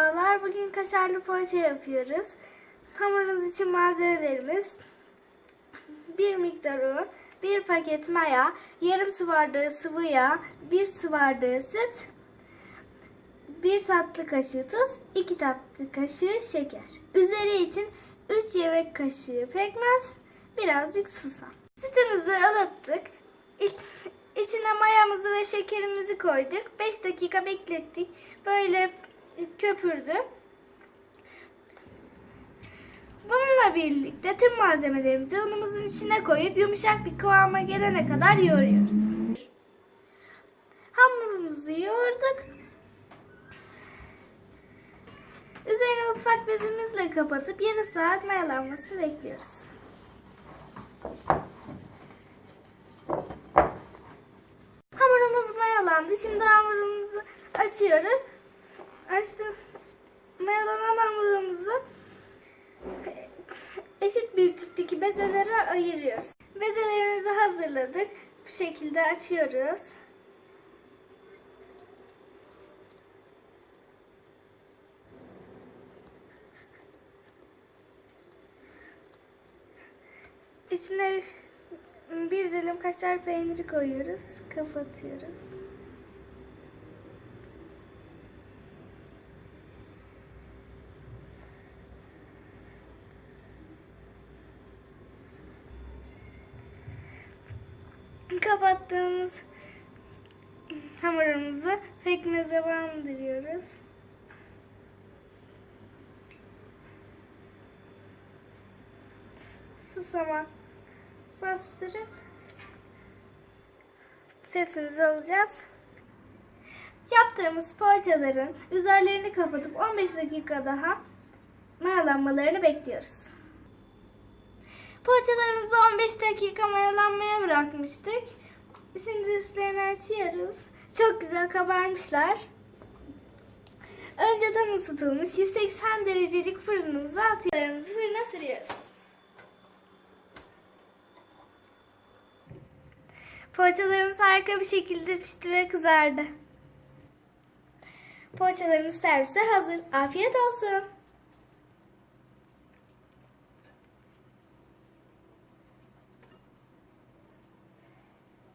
Merhabalar, bugün kaşarlı poğaça yapıyoruz. Hamurumuz için malzemelerimiz bir miktar un, bir paket maya, yarım su bardağı sıvı yağ, bir su bardağı süt, bir tatlı kaşığı tuz, iki tatlı kaşığı şeker. Üzeri için 3 yemek kaşığı pekmez, birazcık susam. Sütümüzü ılıttık. İç- İçine mayamızı ve şekerimizi koyduk. 5 dakika beklettik. Böyle köpürdü. Bununla birlikte tüm malzemelerimizi unumuzun içine koyup yumuşak bir kıvama gelene kadar yoğuruyoruz. Hamurumuzu yoğurduk. Üzerini mutfak bezimizle kapatıp yarım saat mayalanması bekliyoruz. Hamurumuz mayalandı. Şimdi hamurumuzu açıyoruz. Açtım. Mayalanan hamurumuzu eşit büyüklükteki bezelere ayırıyoruz. Bezelerimizi hazırladık. Bu şekilde açıyoruz. İçine bir dilim kaşar peyniri koyuyoruz. Kapatıyoruz. Kapattığımız hamurumuzu pekmeze bandırıyoruz. Susama bastırıp tepsimize alacağız. Yaptığımız poğaçaların üzerlerini kapatıp 15 dakika daha mayalanmalarını bekliyoruz. Poğaçalarımızı 15 dakika mayalanmaya bırakmıştık. Şimdi üstlerini açıyoruz. Çok güzel kabarmışlar. Önceden ısıtılmış 180 derecelik fırınımıza atıyoruz. Fırına sürüyoruz. Poğaçalarımız harika bir şekilde pişti ve kızardı. Poğaçalarımız servise hazır. Afiyet olsun.